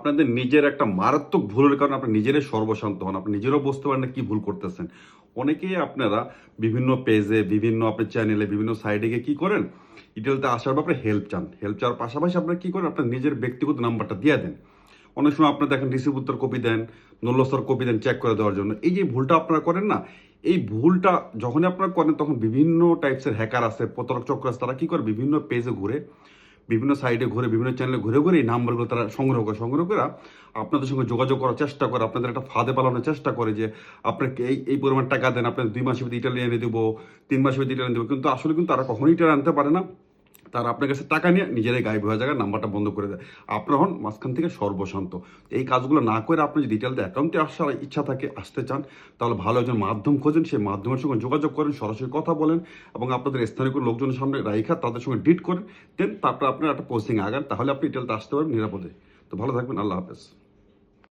আপনাদের নিজের একটা মারাত্মক ভুলের কারণে আপনি নিজেরাই সর্বশান্ত হন, আপনি নিজেরাও বুঝতে পারেন না কি ভুল করতেছেন। অনেকেই আপনারা বিভিন্ন পেজে বিভিন্ন আপনার চ্যানেলে বিভিন্ন সাইডে গিয়ে কী করেন? ইটেলতে আসার ব্যাপারে হেল্প চান। হেল্প চাওয়ার পাশাপাশি আপনারা কী করেন? আপনার নিজের ব্যক্তিগত নাম্বারটা দিয়ে দেন। অনেক সময় আপনারা দেখেন রিসিভ উত্তর কপি দেন নল্লস্তর কপি দেন চেক করে দেওয়ার জন্য। এই যে ভুলটা আপনারা করেন না, এই ভুলটা যখনই আপনারা করেন, তখন বিভিন্ন টাইপসের হ্যাকার আছে, প্রতারক চক্র আছে, তারা কী করে? বিভিন্ন পেজে ঘুরে বিভিন্ন সাইডে ঘুরে, বিভিন্ন চ্যানেলে ঘুরে ঘুরে এই নাম্বারগুলো তারা সংগ্রহ করে সংগ্রহ করে আপনাদের সঙ্গে যোগাযোগ করার চেষ্টা করে, আপনাদের একটা ফাঁদে পালানোর চেষ্টা করে যে আপনাকে এই এই পরিমাণ টাকা দেন, আপনাদের দুই মাসের ভিতরে ইটালি এনে দেবো, তিন মাসের ভিতরে ইটালি দেবো, কিন্তু আসলে কিন্তু তারা কখনোই ইটালি আনতে পারে না। তারা আপনার কাছে টাকা নিয়ে নিজেরাই গায়েব হয়ে যায় নাম্বারটা বন্ধ করে দেয়। আপনার হন মাঝখান থেকে সর্বশান্ত। এই কাজগুলো না করে আপনি যদি ডিটেলতে অ্যাকাউন্টে আসার ইচ্ছা থাকে, আসতে চান, তাহলে ভালো একজন মাধ্যম খোঁজেন, সেই মাধ্যমের সঙ্গে যোগাযোগ করেন, সরাসরি কথা বলেন এবং আপনাদের স্থানীয় লোকজনের সামনে রাইখা তাদের সঙ্গে ডিট করেন দেন তারপরে আপনার একটা পোস্টিং আগান, তাহলে আপনি ডিটেলতে আসতে পারবেন নিরাপদে। তো ভালো থাকবেন, আল্লাহ হাফেজ।